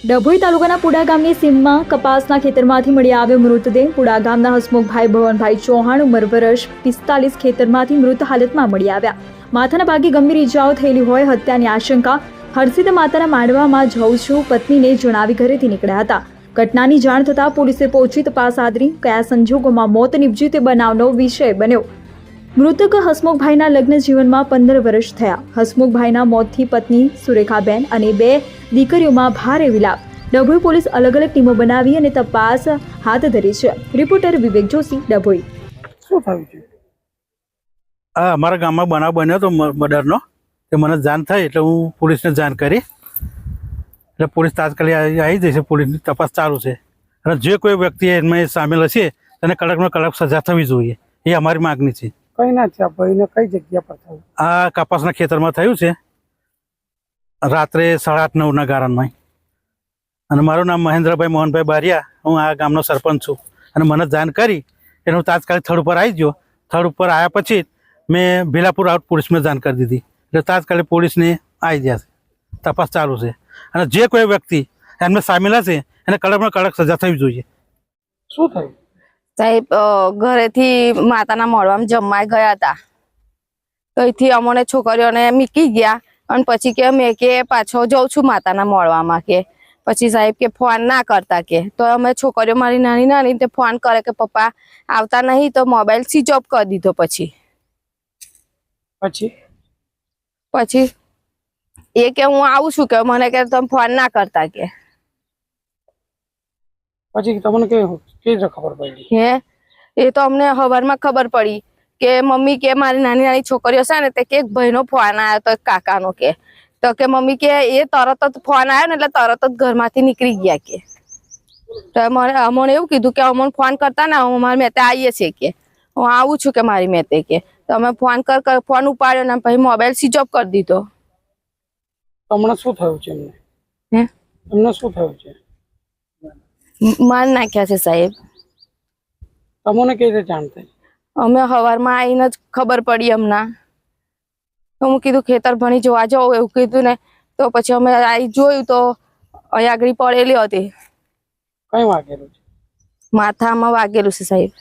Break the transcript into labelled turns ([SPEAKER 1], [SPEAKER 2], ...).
[SPEAKER 1] ડભોઈ તાલુકાના પુડા ગામની સીમમાં કપાસના ખેતરમાંથી મળી આવ્યો મૃતદેહ. પુડા ગામના હસમુખભાઈ ભવનભાઈ ચૌહાણ ઉંમર વર્ષ પિસ્તાલીસ ખેતરમાંથી મૃત હાલતમાં મળી આવ્યા. માથાના ભાગે ગંભીર ઇજાઓ થયેલી હોય હત્યાની આશંકા હર્ષિત માતાના માંડવામાં જઉં છું, પત્નીને જણાવી ઘરેથી નીકળ્યા હતા. ઘટનાની જાણ થતાં પોલીસે પહોંચી તપાસ આદરી. કયા સંજોગોમાં મોત નિપજ્યું તે બનાવનો વિષય બન્યો. મૃતક હસમુખભાઈના લગ્ન જીવનમાં પંદર વર્ષ થયા. હસમુખભાઈના મોતથી પત્ની સુરેખાબેન અને બે દીકરીઓમાં ભારે વિલાપ. ડભોઈ પોલીસ અલગ અલગ ટીમો બનાવી અને તપાસ હાથ ધરી છે. રિપોર્ટર વિવેક જોશી ડભોઈ.
[SPEAKER 2] શું થયું છે?
[SPEAKER 3] આ અમારા ગામમાં બનાવ બન્યો હતો મર્ડરનો. તે મને જાણ થઈ એટલે હું પોલીસને જાણ કરી. એટલે પોલીસ તાત્કાલિક આવી આવી જશે. પોલીસની તપાસ ચાલુ છે. અને જે કોઈ વ્યક્તિ એમાં સામેલ હશે તેને કડકમાં કડક સજા થવી જોઈએ. એ અમારી માગણી છે.
[SPEAKER 2] કઈ ના થયા ભાઈને કઈ જગ્યા પર થયું?
[SPEAKER 3] આ કપાસના ખેતરમાં થયું છે. રાત્રે સાડા આઠ નવના ગારણમાં અને મારું નામ મહેન્દ્રભાઈ મોહનભાઈ બારિયા હું આ ગામનો સરપંચ છું. અને મને જાણ કરી એટલે હું તાત્કાલિક સ્થળ ઉપર આવી ગયો. સ્થળ ઉપર આવ્યા પછી મેં ભીલાપુર આઉટ પોલીસમાં જાણ કરી દીધી. એટલે તાત્કાલિક પોલીસને આવી ગયા છે. તપાસ ચાલુ છે. અને જે કોઈ વ્યક્તિ એમને સામેલ હશે એને કડકમાં કડક સજા થવી જોઈએ.
[SPEAKER 2] શું થયું?
[SPEAKER 4] સાહેબ ઘરેથી માતાના મોડવામાં જમવા ગયા હતા. તો અહીંથી અમને છોકરીઓને મૂકી ગયા અને પછી કે મેં કે પાછો જઉં છું માતાના મોડવામાં કે. પછી સાહેબ કે ફોન ના કરતા કે. તો અમે છોકરીઓ મારી નાની નાની તે ફોન કરે કે પપ્પા આવતા નહીં તો મોબાઈલ સ્વિચ ઓફ કરી દીધો પછી.
[SPEAKER 2] પછી?
[SPEAKER 4] પછી એ કે હું આવું છું કે મને કે તમે ફોન ના કરતા કે.
[SPEAKER 2] પછી તમને કે રીતે ખબર પડી?
[SPEAKER 4] હે? એ તો અમને સવારમાં ખબર પડી કે મમ્મી કે મારી નાની નાની છોકરીઓ છે ને તે કે એક ભાઈનો ફોન આવ્યો તો કાકાનો કે. તો કે મમ્મી કે એ તરત જ ફોન આવ્યો ને એટલે તરત જ ઘરમાંથી નીકળી ગયા કે. તો મને અમને એવું કીધું કે અમને ફોન કરતા ને અમારે મેં મેતે આવીએ છીએ કે. હું આવું છું કે મારી મેતે કે. તો અમે ફોન કર ફોન ઉપાડ્યો ને પછી મોબાઈલ સ્વિચ ઓફ કરી દીધો.
[SPEAKER 2] તમને શું થયું છે એમને?
[SPEAKER 4] હે?
[SPEAKER 2] એમને શું થયું છે?
[SPEAKER 4] માર નાખ્યા છે સાહેબ.
[SPEAKER 2] તમને કઈ રીતે જાણ થઈ?
[SPEAKER 4] અમે સવારમાં આવીને જ ખબર પડી હમણાં તો હું કીધું ખેતર ભણી જોવા જાઉં એવું કીધું ને તો પછી અમે આવી જોયું તો અહીંયા આગળ પડેલી હતી.
[SPEAKER 2] કઈ વાગેલું છે?
[SPEAKER 4] માથામાં વાગેલું છે સાહેબ.